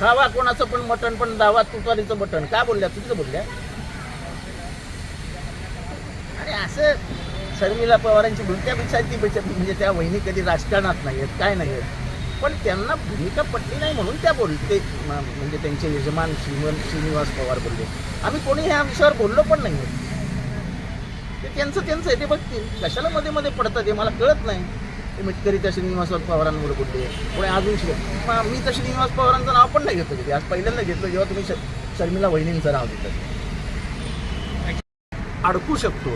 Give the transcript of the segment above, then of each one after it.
खावा कोणाचं पण मटण पण दावा तुतारीचं मटण. का बोलल्या? तुझं बोलल्या? आणि असं शर्मिला पवारांची भूमिका विचारती म्हणजे त्या वहिनी कधी राजकारणात नाही आहेत काय नाही आहेत पण त्यांना भूमिका पटली नाही म्हणून त्या बोलते म्हणजे त्यांचे यजमान श्रीमन श्रीनिवास पवार बोलले. आम्ही कोणी ह्या विषयावर बोललो पण नाही ते त्यांचं त्यांचं आहे. ते बघतील कशाला मध्ये मध्ये पडतं ते मला कळत नाही. मिटकरी म्हणजे त्या श्रीनिवास पवारांवर कुठे? पुढे अजून श्री मी तर श्रीनिवास पवारांचं नाव पण नाही घेतलं कधी. आज पहिल्यांदा घेतलं जेव्हा तुम्ही श- शर्मिला वहिनींचं नाव घेतलं. अडकू शकतो.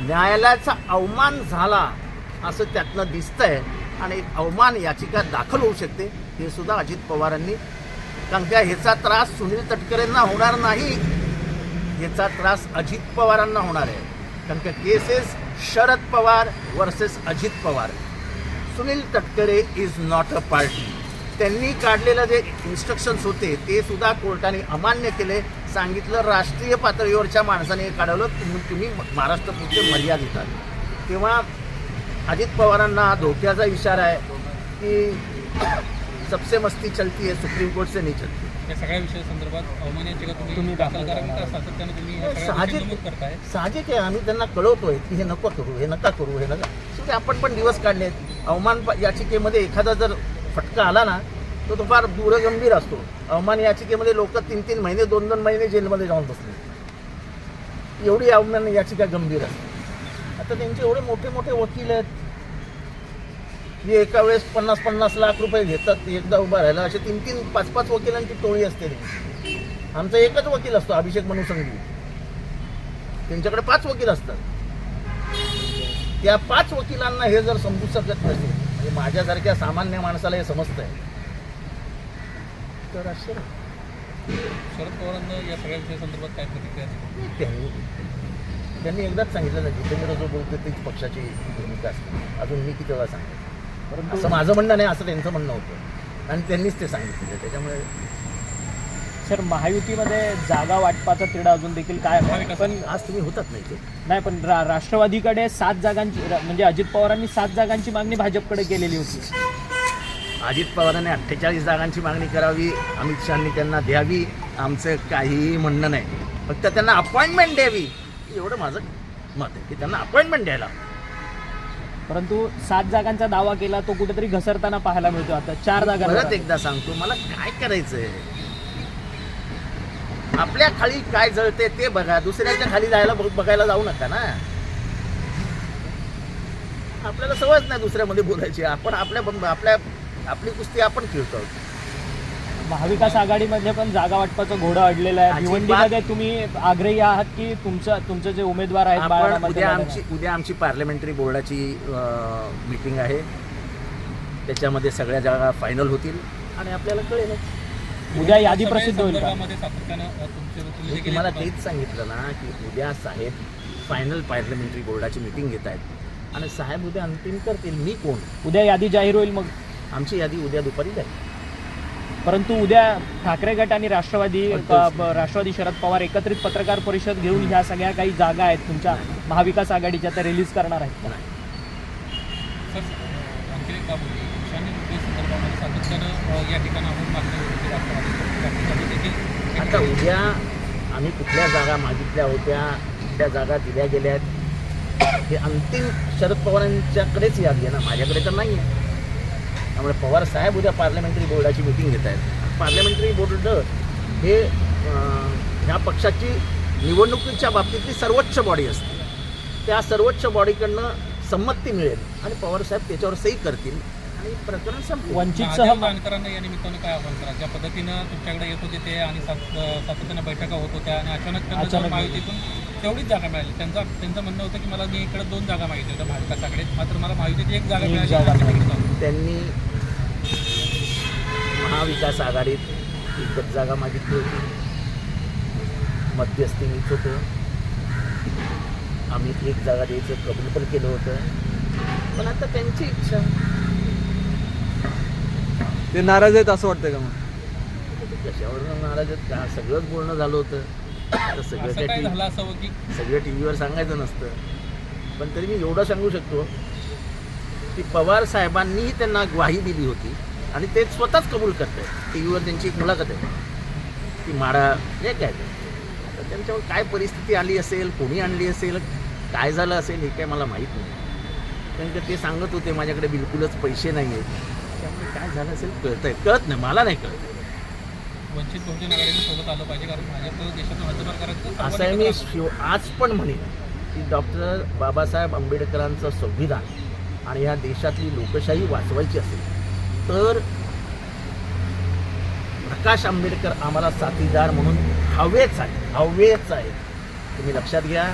न्यायालयाचा अवमान झाला असं त्यातनं दिसतंय. आणि एक अवमान याचिका दाखल होऊ शकते. हे सुद्धा अजित पवारांनी कारण का ह्याचा त्रास सुनील तटकरेंना होणार नाही. ह्याचा त्रास अजित पवारांना होणार आहे. कारण का cases Sharad Pawar versus Ajit Pawar. Sunil Tatkare is not a party त्यांनी काढलेलं जे इन्स्ट्रक्शन्स होते ते सुद्धा कोर्टाने अमान्य केले. सांगितलं राष्ट्रीय पातळीवरच्या माणसाने काढवलं तुम्ही तुम्ही महाराष्ट्रापुरते मर्यादित आले तेव्हा अजित पवारांना हा धोक्याचा इशारा आहे की सबसे मस्ती चलती आहे सुप्रीम कोर्ट से नाही चलती. या सगळ्या विषया संदर्भात अवमान याचिका तुम्ही तुम्ही दाखल दाखल करा का सातत्यानं तुम्ही ह्या सगळ्या गोष्टी साहजिक नमूद करताय. साहजिक आहे. आम्ही त्यांना कळवतोय की हे नको करू हे नका करू हे नका. शेवटी आपण पण दिवस काढलेत अवमान प- याचिकेमध्ये एखादा जर फटका आला ना तर तो फार दूरगंभीर असतो. अवमान याचिकेमध्ये लोक तीन तीन महिने दोन दोन महिने जेलमध्ये जाऊन बसले. एवढी अवमान याचिका गंभीर असते. आता त्यांचे एवढे मोठे मोठे वकील आहेत. की एका वेळेस पन्नास पन्नास लाख रुपये घेतात एकदा उभा राहायला असे तीन तीन पाच पाच वकिलांची टोळी असते. आमचा एकच वकील असतो अभिषेक मनु संघवी. त्यांच्याकडे पाच वकील असतात. त्या पाच वकिलांना हे जर समजू शकत नसेल म्हणजे माझ्यासारख्या सामान्य माणसाला हे समजतंय. तर आश्चर्य शरद पवारांना या सगळ्या विषया संदर्भात काय प्रतिक्रिया आहे? त्यांनी त्यांनी एकदाच सांगितलं ना जितेंद्र जो बोलतो तीच पक्षाची भूमिका असते. अजून मी किती वेळा सांगितलं असं माझं म्हणणं नाही असं त्यांचं म्हणणं होतं. आणि त्यांनीच ते सांगितलं. त्याच्यामुळे सर महायुतीमध्ये जागा वाटपाचा तिढा अजून देखील काय आहे पण आज तुम्ही होतात नाही ते. नाही पण रा राष्ट्रवादीकडे सात जागांची रा- म्हणजे अजित पवारांनी सात जागांची मागणी भाजपकडे केलेली होती. अजित पवारांनी अठ्ठेचाळीस जागांची मागणी करावी अमित शहानी त्यांना द्यावी आमचं काहीही म्हणणं नाही. फक्त त्यांना अपॉइंटमेंट द्यावी. एवढं माझं मत आहे की त्यांना अपॉइंटमेंट द्यायला परंतु सात जागांचा दावा केला तो कुठेतरी घसरताना पाहायला मिळतो आता. चार परत जागा एकदा सांगतो मला काय करायचंय? आपल्या खाली काय जळते ते बघा. दुसऱ्याच्या खाली जायला बघ- बघायला जाऊ नका ना. आपल्याला सवयच नाही दुसऱ्यामध्ये बोलायची. आपण आपल्या आपल्या आपली कुस्ती आपण खेळतो. महाविकास आघाडीमध्ये पण जागा वाटपाचं घोडं अडलेलं आहे. भिवंडीमध्ये तुम्ही आग्रही आहात की तुमचं तुमचे जे उमेदवार आहेत उद्या आमची उद्या आमची पार्लमेंटरी बोर्डाची मीटिंग आहे. त्याच्यामध्ये सगळ्या जागा फायनल होतील. आणि आपल्याला कळेलच उद्या यादी प्रसिद्ध होईल तुम्हाला तेच सांगितलं ना की उद्या साहेब फायनल पार्लमेंटरी बोर्डाची मीटिंग घेत आहेत. आणि साहेब उद्या अंतिम करतील. मी कोण? उद्या यादी जाहीर होईल मग. आमची यादी उद्या दुपारी जाईल. परंतु उद्या ठाकरे गट आणि राष्ट्रवादी राष्ट्रवादी शरद पवार एकत्रित पत्रकार परिषद घेऊन ह्या सगळ्या काही जागा आहेत तुमच्या महाविकास आघाडीच्या त्या रिलीज करणार आहेत का? या आता उद्या आम्ही कुठल्या जागा मागितल्या होत्या त्या जागा दिल्या गेल्या आहेत हे अंतिम शरद पवारांच्याकडेच यादी आहे ना माझ्याकडे तर नाही आहे त्यामुळे पवार साहेब उद्या पार्लमेंटरी बोर्डाची मिटिंग घेत आहेत. पार्लमेंटरी बोर्ड हे ह्या पक्षाची निवडणुकीच्या बाबतीतली सर्वोच्च बॉडी असते. त्या सर्वोच्च बॉडीकडनं संमती मिळेल आणि पवार साहेब त्याच्यावर सही करतील. आणि प्रकरण महादेव जानकरांना या निमित्तानं काय आव्हान करा ज्या पद्धतीनं तुमच्याकडे येत होते ते आणि सातत्यानं बैठका होत होत्या आणि अचानक त्यांना महायुतीतून तेवढीच जागा मिळाली. त्यांचा त्यांचं म्हणणं होतं की मला मी इकडे दोन जागा मागितल्या होत्या आघाडीत मात्र मला महायुतीत एक जागा एक मिळाली. त्यांनी महाविकास आघाडीत एकच जागा मागितली होती. मध्यस्थी मीच होतो. आम्ही एक जागा द्यायचं कबूल पण केलं होतं. पण आता त्यांची इच्छा. ते नाराज आहेत असं वाटतंय का मग? कशावर नाराज आहेत? का सगळंच बोलणं झालं होतं. आता सगळं त्या झालं असावं की? सगळं टी व्हीवर सांगायचं नसतं. पण तरी मी एवढं सांगू शकतो की पवार साहेबांनीही त्यांना ग्वाही दिली होती. आणि ते स्वतःच कबूल करत आहेत टी व्हीवर त्यांची एक मुलाखत आहे. ती माडा हे काय. आता त्यांच्यावर काय परिस्थिती आली असेल कोणी आणली असेल काय झालं असेल हे काय मला माहीत नाही. कारण का ते सांगत होते माझ्याकडे बिलकुलच पैसे नाही आहेत त्यामुळे काय झालं असेल कळत आहे कळत नाही मला नाही कळत. वंचित बहुजन आघाडीने सोबत आलं पाहिजे कारण भाजप देशातून हद्दपार करायचं असं आहे मी शिव आज पण म्हणेन की डॉक्टर बाबासाहेब आंबेडकरांचं संविधान आणि ह्या देशातली लोकशाही वाचवायची असेल. तर प्रकाश आंबेडकर आम्हाला साथीदार म्हणून हवेच आहे हवेच आहे. तुम्ही लक्षात घ्या